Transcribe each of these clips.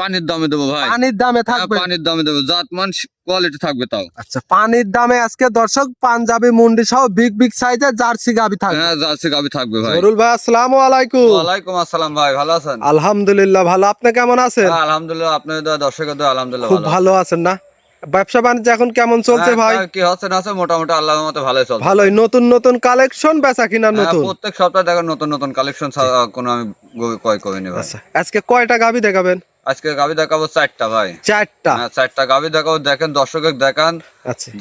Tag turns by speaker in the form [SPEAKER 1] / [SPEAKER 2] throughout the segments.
[SPEAKER 1] পানির দামে দেবো ভাই।
[SPEAKER 2] পানির দামে
[SPEAKER 1] হ্যাঁ,
[SPEAKER 2] থাকবে।
[SPEAKER 1] পানির দামে দেবো। জাত মান কোয়ালিটি থাকবে তাও।
[SPEAKER 2] আচ্ছা পানির দামে আজকে দর্শক পাঞ্জাবি মুন্ডি সহ বিগ বিগ সাইজের জার্সি গাবি থাকবে।
[SPEAKER 1] হ্যাঁ জার্সি গাবি থাকবে ভাই।
[SPEAKER 2] জরুল ভাই আসসালামু আলাইকুম।
[SPEAKER 1] ওয়ালাইকুম আসসালাম ভাই ভালো আছেন?
[SPEAKER 2] আলহামদুলিল্লাহ ভালো। আপনি কেমন আছেন?
[SPEAKER 1] হ্যাঁ, আলহামদুলিল্লাহ আপনাদের দোয়া দর্শকের দোয়া আলহামদুলিল্লাহ
[SPEAKER 2] খুব
[SPEAKER 1] ভালো
[SPEAKER 2] আছেন না? ব্যবসা বাণিজ্য এখন কেমন চলছে
[SPEAKER 1] হ্যাঁ,
[SPEAKER 2] ভাই?
[SPEAKER 1] কি হচ্ছে না হচ্ছে মোটামুটি আল্লাহর মতো ভালোই চলছে।
[SPEAKER 2] ভালোই। নতুন নতুন কালেকশন বেচা কিনা নতুন?
[SPEAKER 1] প্রত্যেক সপ্তাহে দেখেন নতুন নতুন কালেকশন কোনো আমি কয় করিনি
[SPEAKER 2] আচ্ছা আজকে কয়টা গাবি দেখাবেন?
[SPEAKER 1] আজকে গাভী দেখাবো চারটা ভাই।
[SPEAKER 2] চারটা।
[SPEAKER 1] হ্যাঁ, চারটা গাভী দেখাবো। দেখেন দর্শকের দেখান।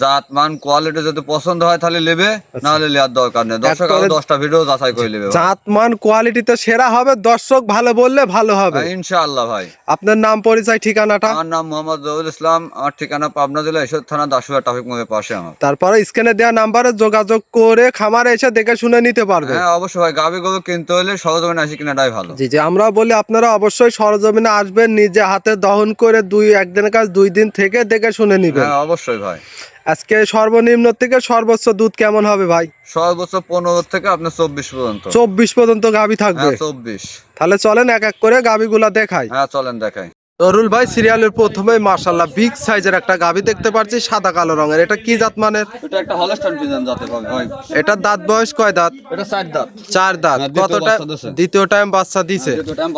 [SPEAKER 1] জাত মান কোয়ালিটি যদি পছন্দ হয় তাহলে নেবে না হলে নেওয়ার দরকার নেই। দর্শক
[SPEAKER 2] আরও
[SPEAKER 1] দশটা ভিডিও যাচাই করে নেবে। ভাই।
[SPEAKER 2] জাতমান কোয়ালিটিতে সেরা হবে দর্শক ভালো বললে ভালো হবে।
[SPEAKER 1] হ্যাঁ, ইনশাআল্লাহ ভাই।
[SPEAKER 2] আপনার নাম পরিচয় ঠিকানাটা?
[SPEAKER 1] আমার নাম মোহাম্মদ জহুর ইসলাম আমার ঠিকানা পাবনা জেলা ঈশ্বর থানা দাসুয়া ট্রাফিক মোড়ের পাশে আমার।
[SPEAKER 2] তারপরে স্ক্রিনে দেওয়া নাম্বারে যোগাযোগ করে খামারে এসে দেখে শুনে নিতে পারবে।
[SPEAKER 1] হ্যাঁ অবশ্যই ভাই গাবি গরু কিনতে হলে সহজমে আসি কিনাটাই ভালো।
[SPEAKER 2] জি জি আমরা বলি আপনারা অবশ্যই সরজমিনে আসবেন নিজে হাতে দহন করে দুই একদিনের কাজ দুই দিন থেকে দেখে শুনে নিবেন।
[SPEAKER 1] হ্যাঁ অবশ্যই ভাই।
[SPEAKER 2] আজকে সর্বনিম্ন থেকে সর্বোচ্চ দুধ কেমন হবে ভাই?
[SPEAKER 1] সর্বোচ্চ পনেরো থেকে আপনার চব্বিশ পর্যন্ত।
[SPEAKER 2] চব্বিশ পর্যন্ত গাভী থাকবে?
[SPEAKER 1] হ্যাঁ চব্বিশ।
[SPEAKER 2] তাহলে চলেন এক এক করে গাবিগুলা দেখাই।
[SPEAKER 1] হ্যাঁ চলেন দেখাই।
[SPEAKER 2] তরুল ভাই সিরিয়ালের প্রথমে মার্শাল্লাহ বিগ সাইজের একটা গাবি দেখতে পাচ্ছি সাদা কালো রঙের। এটা কি জাত মানের?
[SPEAKER 1] এটা একটা হলস্টাইন যাতে পাবে ভাই।
[SPEAKER 2] এটার দাঁত বয়স কয় দাঁত?
[SPEAKER 1] এটা চার দাঁত।
[SPEAKER 2] চার দাঁত।
[SPEAKER 1] হ্যাঁ,
[SPEAKER 2] কতটা দ্বিতীয় টাইম বাচ্চা দিছে।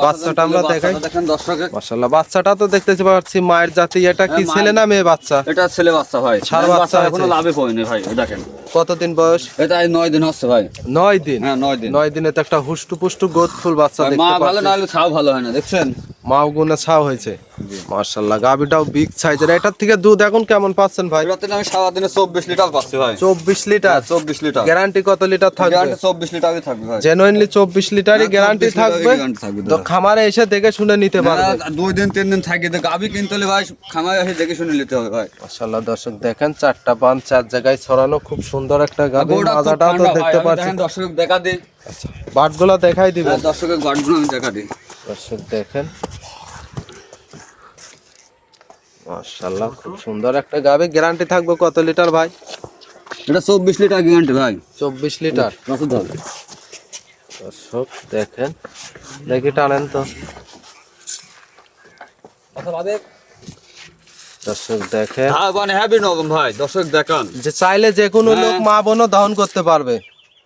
[SPEAKER 2] বাচ্চাটা আমরা দেখাই।
[SPEAKER 1] দেখেন দর্শকে।
[SPEAKER 2] মার্শাল্লাহ বাচ্চাটা তো দেখতে পাচ্ছি মায়ের জাতি। এটা কি
[SPEAKER 1] হ্যাঁ,
[SPEAKER 2] ছেলে না মেয়ে বাচ্চা?
[SPEAKER 1] এটা ছেলে বাচ্চা ভাই। মেয়ে
[SPEAKER 2] বাচ্চা এখনও
[SPEAKER 1] লাভে পড়েনি ভাই দেখেন।
[SPEAKER 2] কতদিন বয়স?
[SPEAKER 1] এটা নয় দিন হচ্ছে ভাই।
[SPEAKER 2] নয় দিন?
[SPEAKER 1] হ্যাঁ নয় দিন।
[SPEAKER 2] নয় দিনে তো একটা হুষ্টু পুষ্টু গোদফুল বাচ্চা
[SPEAKER 1] ভাই, মা ভালো না হলে ছাও ভালো হয় না দেখছেন?
[SPEAKER 2] মাও গুনে ছাও হয়েছে। মার্শাল্লাহ গাবিটাও বিগ সাইজের এটার থেকে দুধ এখন কেমন পাচ্ছেন ভাই?
[SPEAKER 1] এটাতে আমি সারাদিনে চব্বিশ লিটার পাচ্ছি ভাই।
[SPEAKER 2] চব্বিশ লিটার?
[SPEAKER 1] হ্যাঁ, চব্বিশ লিটার।
[SPEAKER 2] গ্যারান্টি কত লিটার থাকবে?
[SPEAKER 1] গ্যারান্টি চব্বিশ লিটারই থাকবে ভাই।
[SPEAKER 2] জেনুইনলি চব্বিশ লিটারই গ্যারান্টি থাকবে। তো খামারে এসে দেখে শুনে নিতে পারবে।
[SPEAKER 1] দুই দিন তিন দিন থাকি গাবি কিনতে হলে ভাই খামারে এসে দেখে শুনে নিতে হবে ভাই।
[SPEAKER 2] মাশাআল্লাহ দর্শক দেখেন চারটা পান চার জায়গায় ছড়ানো খুব সুন্দর একটা গাবি মাজাটাও তো দেখতে
[SPEAKER 1] আমি
[SPEAKER 2] পাচ্ছি।
[SPEAKER 1] দেখা দিই।
[SPEAKER 2] আচ্ছা বাটগুলো দেখাই দিবেন।
[SPEAKER 1] হ্যাঁ, দর্শকের গার্ডগুলো আমি দেখা দিই।
[SPEAKER 2] দর্শক দেখেন। মাশাআল্লাহ খুব সুন্দর একটা গাবি গ্যারান্টি থাকবে। কত লিটার ভাই?
[SPEAKER 1] এটা চব্বিশ লিটার গ্যারান্টি ভাই।
[SPEAKER 2] চব্বিশ লিটার। দর্শক দেখেন দেখি টানেন তো। দর্শক দেখেন।
[SPEAKER 1] হ্যাঁ মানে ভাই দর্শক দেখান।
[SPEAKER 2] যে চাইলে যে কোনো
[SPEAKER 1] হ্যাঁ।
[SPEAKER 2] লোক মা বোনও দহন করতে পারবে।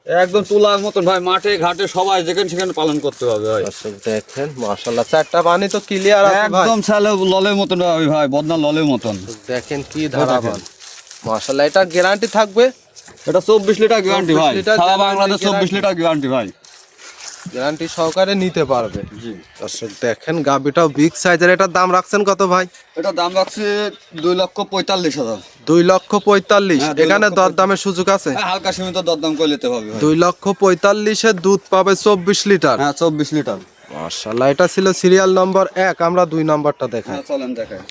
[SPEAKER 1] একদম তুলার মতন ভাই মাঠে ঘাটে সবাই যেখানে সেখানে পালন করতে হবে ভাই।
[SPEAKER 2] দেখেন মাশাআল্লাহ চারটা পানি তো ক্লিয়ার আছে ভাই।
[SPEAKER 1] একদম ছালে ললের মতন হবে ভাই বদনা ললের মতন।
[SPEAKER 2] দেখেন কি ধারাবান মাশাআল্লাহ এটা গ্যারান্টি থাকবে?
[SPEAKER 1] এটা চব্বিশ লিটার গ্যারান্টি ভাই। সারা বাংলাদেশ চব্বিশ
[SPEAKER 2] guarantee।
[SPEAKER 1] লিটার গ্যারান্টি ভাই।
[SPEAKER 2] গ্যারান্টি সহকারে নিতে পারবে।
[SPEAKER 1] জি।
[SPEAKER 2] দর্শক দেখেন গাবিটাও বিগ সাইজের এটার দাম রাখছেন কত ভাই?
[SPEAKER 1] এটা দাম রাখছে দুই লক্ষ পঁয়তাল্লিশ হাজার।
[SPEAKER 2] দুই লক্ষ পঁয়তাল্লিশ।
[SPEAKER 1] হ্যাঁ,
[SPEAKER 2] এখানে দরদামের সুযোগ আছে।
[SPEAKER 1] হ্যাঁ, হালকা সীমিত দরদাম করে নিতে হবে
[SPEAKER 2] দুই লক্ষ পঁয়তাল্লিশে দুধ পাবে চব্বিশ লিটার।
[SPEAKER 1] হ্যাঁ চব্বিশ লিটার।
[SPEAKER 2] মার্শাল্লাহ এটা ছিল সিরিয়াল নম্বর এক। আমরা দুই নম্বরটা দেখাই।
[SPEAKER 1] হ্যাঁ চলেন দেখাই।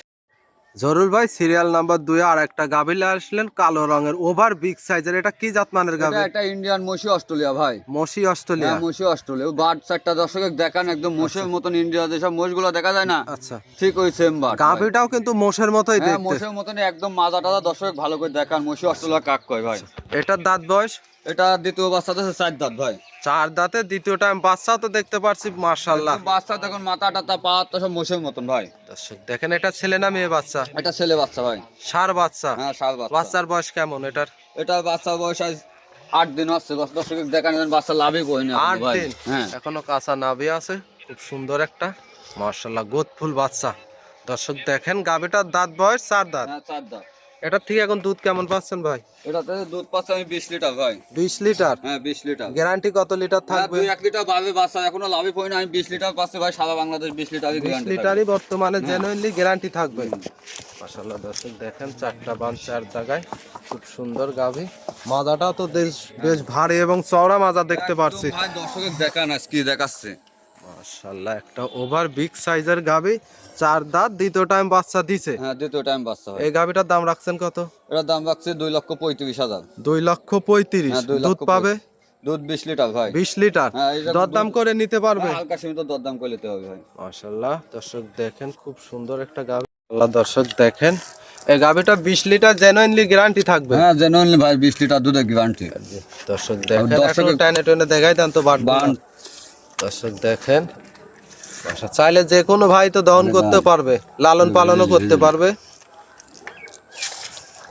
[SPEAKER 2] জরুর ভাই সিরিয়াল নাম্বার দুই আর একটা গাবিলে আসলেন কালো রঙের ওভার বিগ সাইজের এটা কি জাত মানের গাবি
[SPEAKER 1] এটা ইন্ডিয়ান মসি অস্ট্রেলিয়া ভাই।
[SPEAKER 2] মসি অস্ট্রেলিয়া।
[SPEAKER 1] হ্যাঁ মসি অস্ট্রেলিয়া। বাট চারটা দর্শকের দেখান একদম মোষের মতন ইন্ডিয়া যেসব মোষগুলো দেখা যায় না
[SPEAKER 2] আচ্ছা।
[SPEAKER 1] ঠিক ওই সেম বাট
[SPEAKER 2] গাবিটাও কিন্তু মোষের মতোই
[SPEAKER 1] হ্যাঁ
[SPEAKER 2] দেখতে।
[SPEAKER 1] মোষের মতন একদম মাজা টাজা দর্শক ভালো করে দেখান মসি অস্ট্রেলিয়া কাক কয় ভাই।
[SPEAKER 2] এটার দাঁত বয়স?
[SPEAKER 1] এটা দ্বিতীয় বাচ্চাতে চার দাঁত ভাই।
[SPEAKER 2] চার দাঁতে দ্বিতীয় টাইম বাচ্চা তো দেখতে পারছি মার্শাল্লাহ
[SPEAKER 1] বাচ্চা দেখুন মাথা টাতা পা তো সব মোষের মতন ভাই।
[SPEAKER 2] দর্শক দেখেন এটা ছেলে না মেয়ে বাচ্চা?
[SPEAKER 1] এটা ছেলে বাচ্চা ভাই।
[SPEAKER 2] সার বাচ্চা?
[SPEAKER 1] হ্যাঁ সাত বাচ্চা।
[SPEAKER 2] বাচ্চার বয়স কেমন এটার?
[SPEAKER 1] এটা বাচ্চা বয়স আজ আট দিন হচ্ছে দর্শকের দেখান বাচ্চা লাভই করি না
[SPEAKER 2] আট দিন?
[SPEAKER 1] হ্যাঁ।
[SPEAKER 2] এখনও কাঁচা নাভি আছে খুব সুন্দর একটা। মার্শাল্লাহ গোদ ফুল বাচ্চা। দর্শক দেখেন গাবিটার দাঁত বয়স চার দাঁত।
[SPEAKER 1] হ্যাঁ চার দাঁত।
[SPEAKER 2] এটার থেকে এখন দুধ কেমন পাচ্ছেন ভাই?
[SPEAKER 1] এটাতে দুধ পাচ্ছে আমি বিশ লিটার ভাই।
[SPEAKER 2] বিশ লিটার?
[SPEAKER 1] হ্যাঁ বিশ লিটার।
[SPEAKER 2] গ্যারান্টি কত লিটার থাকবে?
[SPEAKER 1] এক লিটার বাড়বে বাচ্চা এখনও লাভই পড়ি না আমি বিশ লিটার পাচ্ছি ভাই সারা বাংলাদেশ বিশ লিটারই গ্যারান্টি
[SPEAKER 2] লিটারই বর্তমানে জেনুইনলি গ্যারান্টি থাকবে। মাশাল্লাহ দর্শক দেখেন চারটা বান চার জায়গায় খুব সুন্দর গাভী। মাজাটাও তো বেশ বেশ ভারী এবং চওড়া মাজা দেখতে পাচ্ছি
[SPEAKER 1] ভাই দর্শকের দেখান আজ কি দেখাচ্ছে।
[SPEAKER 2] মাশাল্লাহ একটা ওভার বিগ সাইজের গাভী চার দাঁত দ্বিতীয় টাইম বাচ্চা দিছে।
[SPEAKER 1] হ্যাঁ দ্বিতীয় টাইম বাচ্চা
[SPEAKER 2] এই গাভীটার দাম রাখছেন কত?
[SPEAKER 1] এটার দাম রাখছে দুই লক্ষ পঁয়ত্রিশ হাজার।
[SPEAKER 2] দুই লক্ষ পঁয়ত্রিশ।
[SPEAKER 1] হ্যাঁ, দুই
[SPEAKER 2] দুধ পাবে?
[SPEAKER 1] দুধ বিশ লিটার ভাই।
[SPEAKER 2] বিশ লিটার।
[SPEAKER 1] হ্যাঁ,
[SPEAKER 2] দরদাম করে নিতে পারবে?
[SPEAKER 1] হ্যাঁ, হালকা সীমিত দরদাম করে নিতে হবে ভাই।
[SPEAKER 2] দর্শক দেখেন খুব সুন্দর একটা গাভী আল্লাহ দর্শক দেখেন এই গাভীটা বিশ লিটার জেনুইনলি গ্যারান্টি থাকবে।
[SPEAKER 1] হ্যাঁ জেনুইনলি ভাই বিশ লিটার দুধের গ্যারান্টি
[SPEAKER 2] দর্শক দেখেন একটু টেনে টেনে দেখাই দেন তো বাট। দর্শক দেখেন আচ্ছা চাইলে যে কোনো ভাই তো দহন করতে পারবে লালন পালনও করতে পারবে।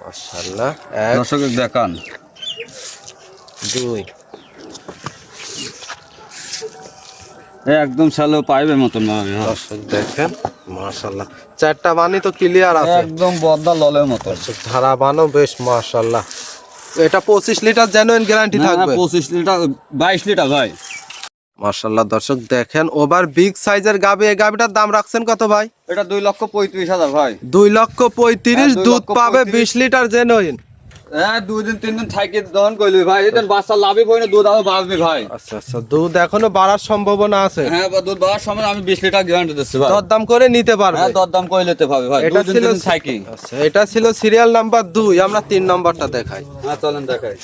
[SPEAKER 2] মাশাআল্লাহ এক
[SPEAKER 1] দর্শক দেখান।
[SPEAKER 2] দুই।
[SPEAKER 1] একদম শ্যালো পাইবে মতন হ্যাঁ।
[SPEAKER 2] দর্শক দেখেন মাশাআল্লাহ চারটা বানি তো ক্লিয়ার আছে।
[SPEAKER 1] একদম বদলা ললের মতো
[SPEAKER 2] ধারা বানো বেশ মাশাআল্লাহ। এটা পঁচিশ লিটার জেনুইন গ্যারান্টি থাকবে।
[SPEAKER 1] পঁচিশ লিটার বাইশ লিটার ভাই।
[SPEAKER 2] মাশাআল্লাহ দর্শক দেখেন ওভার বিগ সাইজের গাবি এই গাবিটার দাম রাখছেন কত ভাই?
[SPEAKER 1] এটা দুই লক্ষ পঁয়ত্রিশ হাজার ভাই।
[SPEAKER 2] দুই লক্ষ পঁয়ত্রিশ
[SPEAKER 1] হ্যাঁ,
[SPEAKER 2] দুধ পাবে। বিশ লিটার জেনুইন
[SPEAKER 1] হ্যাঁ দুই দিন তিন দিন থাকি দহন করলি ভাই। বাচ্চা লাভই পড়ে দুধ আরও বাড়বে ভাই।
[SPEAKER 2] আচ্ছা আচ্ছা দুধ এখনও বাড়ার সম্ভাবনা আছে।
[SPEAKER 1] হ্যাঁ বা দুধ বাড়ার সময় আমি বিশ লিটার গ্যারান্টি দিচ্ছি ভাই।
[SPEAKER 2] দরদাম করে নিতে পারবে।
[SPEAKER 1] হ্যাঁ দরদাম করে নিতে পারবে ভাই।
[SPEAKER 2] এটা ছিল
[SPEAKER 1] থাকি।
[SPEAKER 2] আচ্ছা এটা ছিল সিরিয়াল নাম্বার দুই আমরা তিন নম্বরটা দেখাই।
[SPEAKER 1] হ্যাঁ চলেন দেখাই।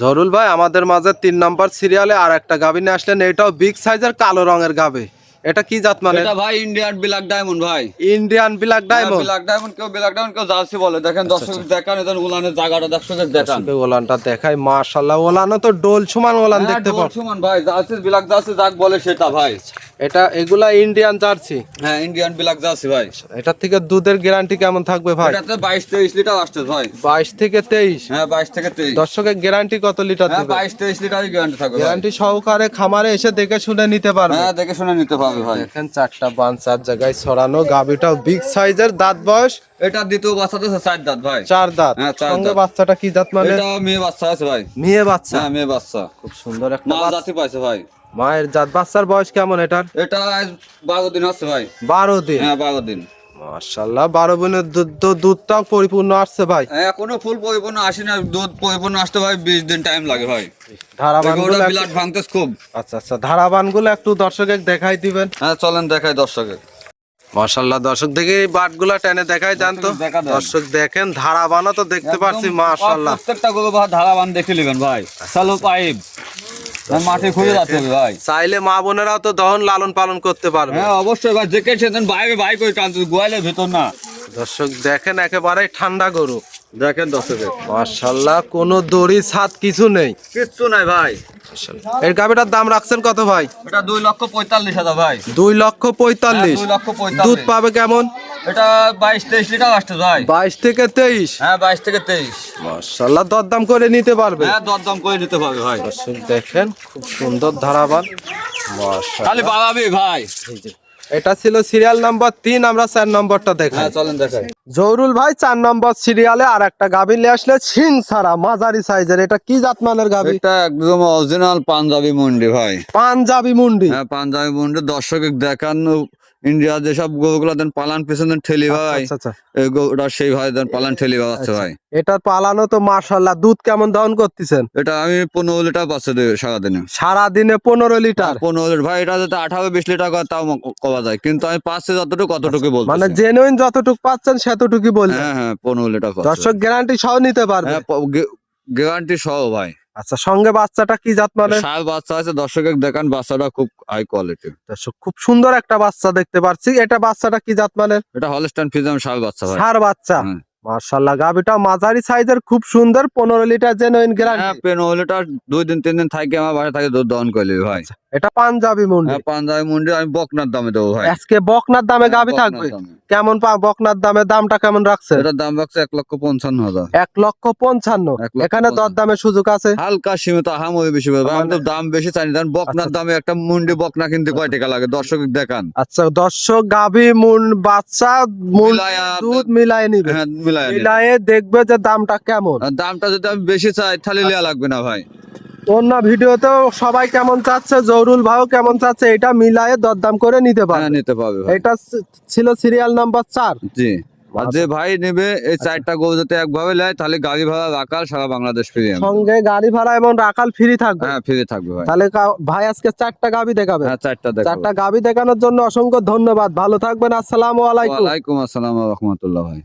[SPEAKER 2] জরুল ভাই, আমাদের মাঝে তিন নম্বর সিরিয়ালে আর একটা গাবি নিয়ে আসলেন। এটাও বিগ সাইজের কালো রঙের গাবে এটা কি জাত মানে?
[SPEAKER 1] এটা ভাই ইন্ডিয়ান ব্ল্যাক ডায়মন্ড ভাই।
[SPEAKER 2] Indian black diamond
[SPEAKER 1] black diamond কেউ ব্ল্যাক ডায়মন্ড কেউ জার্সি বলে। দেখেন দর্শক দেখান এদের উলানের জায়গাটা দর্শকের দেখান।
[SPEAKER 2] ওলানটা দেখাই মাশাল্লাহ ওলানো তো ডোল সমান ওলান
[SPEAKER 1] হ্যাঁ,
[SPEAKER 2] দেখতে
[SPEAKER 1] ডোল সমান ভাই জার্সি ব্ল্যাক জার্সি যাক বলে সেটা ভাই।
[SPEAKER 2] এটা এগুলা ইন্ডিয়ান জার্সি?
[SPEAKER 1] হ্যাঁ ইন্ডিয়ান ব্ল্যাক জার্সি ভাই।
[SPEAKER 2] এটার থেকে দুধের গ্যারান্টি কেমন থাকবে ভাই?
[SPEAKER 1] এটাতে বাইশ তেইশ লিটার আসছে ভাই।
[SPEAKER 2] বাইশ থেকে তেইশ?
[SPEAKER 1] হ্যাঁ বাইশ থেকে তেইশ।
[SPEAKER 2] দর্শকের গ্যারান্টি কত লিটার
[SPEAKER 1] হ্যাঁ
[SPEAKER 2] দেবে?
[SPEAKER 1] বাইশ তেইশ লিটারই গ্যারান্টি থাকবে
[SPEAKER 2] গ্যারান্টি সহকারে খামারে এসে দেখে শুনে নিতে পারবে।
[SPEAKER 1] হ্যাঁ দেখে শুনে নিতে পারবে। ভাই
[SPEAKER 2] দেখেন চারটা বান চার জায়গায় ছড়ানো। গাবিটাও বিগ সাইজের দাঁত বয়স।
[SPEAKER 1] এটা দ্বিতীয় বাচ্চা তো চার দাঁত ভাই।
[SPEAKER 2] চার দাঁত।
[SPEAKER 1] হ্যাঁ,
[SPEAKER 2] সঙ্গে। বাচ্চাটা কি মানে?
[SPEAKER 1] এটা মেয়ে বাচ্চা আছে ভাই।
[SPEAKER 2] মেয়ে বাচ্চা।
[SPEAKER 1] হ্যাঁ মেয়ে বাচ্চা।
[SPEAKER 2] খুব সুন্দর একটা
[SPEAKER 1] মাল জাতি পাইছে ভাই।
[SPEAKER 2] মায়ের জাত বাচ্চার বয়স কেমন এটার?
[SPEAKER 1] এটা বারো দিন আছে ভাই।
[SPEAKER 2] বারো দিন।
[SPEAKER 1] হ্যাঁ বারো দিন।
[SPEAKER 2] মাশাল্লাহ বারো তো দুধটাও পরিপূর্ণ আসছে ভাই।
[SPEAKER 1] এখনও ফুল পরিপূর্ণ আসি না দুধ পরিপূর্ণ আসতে ভাই বিশ দিন টাইম লাগে ভাই। বিলাট খুব।
[SPEAKER 2] আচ্ছা আচ্ছা একটু দর্শকের দেখাই দিবেন।
[SPEAKER 1] হ্যাঁ চলেন দেখাই দর্শকে
[SPEAKER 2] মাশাল্লাহ দর্শক দেখে এই বাটগুলা টেনে দেখাই যান তো। দর্শক দেখেন ধারাবানও তো দেখতে পাচ্ছি মাশাল্লাহ
[SPEAKER 1] প্রত্যেকটা ধারাবান দেখে নেবেন ভাই। চালু পাইপ মাঠে খুঁজে যাচ্ছে ভাই।
[SPEAKER 2] চাইলে মা বোনেরাও তো দহন লালন পালন করতে পারবে।
[SPEAKER 1] হ্যাঁ অবশ্যই ভাই যে কেছে বাইরে বাই করে টানতে গোয়ালের ভেতর না।
[SPEAKER 2] দর্শক দেখেন একেবারে ঠান্ডা গরু।
[SPEAKER 1] দেখেন দর্শকে
[SPEAKER 2] মাশাল্লাহ কোনো দড়ি ছাদ কিছু নেই।
[SPEAKER 1] কিচ্ছু নাই ভাই।
[SPEAKER 2] এর গাবিটার দাম রাখছেন কত ভাই?
[SPEAKER 1] এটা দুই লক্ষ পঁয়তাল্লিশ হাজার ভাই।
[SPEAKER 2] দুই লক্ষ পঁয়তাল্লিশ।
[SPEAKER 1] হ্যাঁ, দুই লক্ষ পঁয়তাল্লিশ।
[SPEAKER 2] দুধ পাবে কেমন?
[SPEAKER 1] এটা বাইশ তেইশ লিটার আসছে ভাই।
[SPEAKER 2] বাইশ থেকে তেইশ।
[SPEAKER 1] হ্যাঁ বাইশ থেকে তেইশ।
[SPEAKER 2] মাশাল্লাহ দরদাম করে নিতে পারবে।
[SPEAKER 1] হ্যাঁ দরদাম করে নিতে পারবে ভাই।
[SPEAKER 2] দেখেন খুব সুন্দর ধারাবান। মাশাআল্লাহ।
[SPEAKER 1] খালি বাড়াবি ভাই।
[SPEAKER 2] এটা ছিল সিরিয়াল নম্বর তিন আমরা চার নম্বরটা দেখাই।
[SPEAKER 1] হ্যাঁ চলেন দেখাই।
[SPEAKER 2] জহরুল ভাই চার নম্বর সিরিয়ালে আর একটা গাভী নিয়ে আসলে ছিন ছাড়া মাঝারি সাইজের এটা কি জাতমানের গাভি?
[SPEAKER 1] এটা একদম অরিজিনাল পাঞ্জাবি মন্ডি ভাই।
[SPEAKER 2] পাঞ্জাবি মুন্ডি।
[SPEAKER 1] হ্যাঁ পাঞ্জাবি মন্ডি দর্শক দেখান ইন্ডিয়া যেসব গরুগুলো দেন পালান পেছনে দেন ঠেলি ভাই।
[SPEAKER 2] আচ্ছা আচ্ছা।
[SPEAKER 1] এই গরুটা সেই ভাই দেন পালান ঠেলি বাড়াচ্ছে ভাই।
[SPEAKER 2] এটা পালানো তো মাশাল্লাহ দুধ কেমন দহন করতেছেন?
[SPEAKER 1] এটা আমি পনেরো লিটার বাচ্চা দেবে সারাদিনে।
[SPEAKER 2] সারা দিনে পনেরো লিটার?
[SPEAKER 1] পনেরো লিটার। ভাই এটা যাতে আঠারো বিশ লিটার করে তাও করা যায়। কিন্তু আমি পাঁচশো যতটুকু কতটুকু বলছি
[SPEAKER 2] মানে জেনুইন যতটুকু পাচ্ছেন সেতটুকু বললেন?
[SPEAKER 1] হ্যাঁ হ্যাঁ পনেরো লিটার পাচ্ছি।
[SPEAKER 2] দর্শক গ্যারান্টি সহ নিতে পারবে?
[SPEAKER 1] হ্যাঁ গ্যারান্টি সহ ভাই।
[SPEAKER 2] আচ্ছা সঙ্গে বাচ্চাটা কি জাত মানে?
[SPEAKER 1] সার বাচ্চা আছে দর্শকের দেখান বাচ্চাটা খুব হাই কোয়ালিটি
[SPEAKER 2] দর্শক খুব সুন্দর একটা বাচ্চা দেখতে পাচ্ছি। এটা বাচ্চাটা কি জাত মানে?
[SPEAKER 1] এটা হলস্টাইন ফিজাম সার বাচ্চা
[SPEAKER 2] সার বাচ্চা। গাবিটা মাঝারি সাইজের খুব সুন্দর পনেরো লিটার জেনুইন
[SPEAKER 1] হ্যাঁ
[SPEAKER 2] গ্যারান্টি
[SPEAKER 1] পনেরো লিটার দুই দিন তিন দিন থাকে আমার বাসায় থাকে দুধ দহন করে নিবি ভাই
[SPEAKER 2] এটা পাঞ্জাবি মুন্ডি।
[SPEAKER 1] হ্যাঁ পাঞ্জাবি মন্ডি আমি বকনার দামে দেবো ভাই।
[SPEAKER 2] আজকে বকনার দামে
[SPEAKER 1] হ্যাঁ,
[SPEAKER 2] গাবি থাকবে। কেমন বকনার দামে দামটা কেমন রাখছে?
[SPEAKER 1] এটার দাম রাখছে এক লক্ষ পঞ্চান্ন হাজার।
[SPEAKER 2] এক লক্ষ পঞ্চান্ন। এখানে দর। দামের সুযোগ আছে?
[SPEAKER 1] হালকা সীমিত হাম ওই বেশি আমি তো দাম বেশি চাই কারণ বকনার
[SPEAKER 2] আচ্ছা।
[SPEAKER 1] দামে একটা মুন্ডি বকনা কিনতে কয় টাকা লাগে? দর্শক দেখান।
[SPEAKER 2] আচ্ছা দর্শক গাভি মুন বাচ্চা মুন দুধ মিলাই নিবে।
[SPEAKER 1] হ্যাঁ
[SPEAKER 2] মিলায়ে দেখবে যে দামটা কেমন।
[SPEAKER 1] দামটা যদি আমি বেশি চাই তাহলে লিয়া লাগবে না ভাই।
[SPEAKER 2] অন্য ভিডিওতেও সবাই কেমন চাচ্ছে জরুল ভাইও কেমন চাচ্ছে এটা মিলায়ে দরদাম করে নিতে
[SPEAKER 1] হ্যাঁ
[SPEAKER 2] পারবে।
[SPEAKER 1] নিতে পারবে
[SPEAKER 2] এটা ছিল সিরিয়াল নাম্বার চার।
[SPEAKER 1] জি। আর
[SPEAKER 2] আচ্ছা।
[SPEAKER 1] যে ভাই নেবে এই চারটা গরু যদি একভাবে নেয় তাহলে গাড়ি ভাড়া রাখাল সারা বাংলাদেশ ফ্রি
[SPEAKER 2] সঙ্গে গাড়ি ভাড়া এবং রাখাল ফ্রি থাকবে।
[SPEAKER 1] হ্যাঁ ফ্রি থাকবে ভাই।
[SPEAKER 2] তাহলে ভাই আজকে চারটা গাবি দেখাবে।
[SPEAKER 1] হ্যাঁ চারটা দেখো
[SPEAKER 2] চারটা গাবি দেখানোর জন্য অসংখ্য ধন্যবাদ। ভালো থাকবেন। আসসালামু আলাইকুম।
[SPEAKER 1] ওয়ালাইকুম আসসালাম রহমতুল্লাহ ভাই।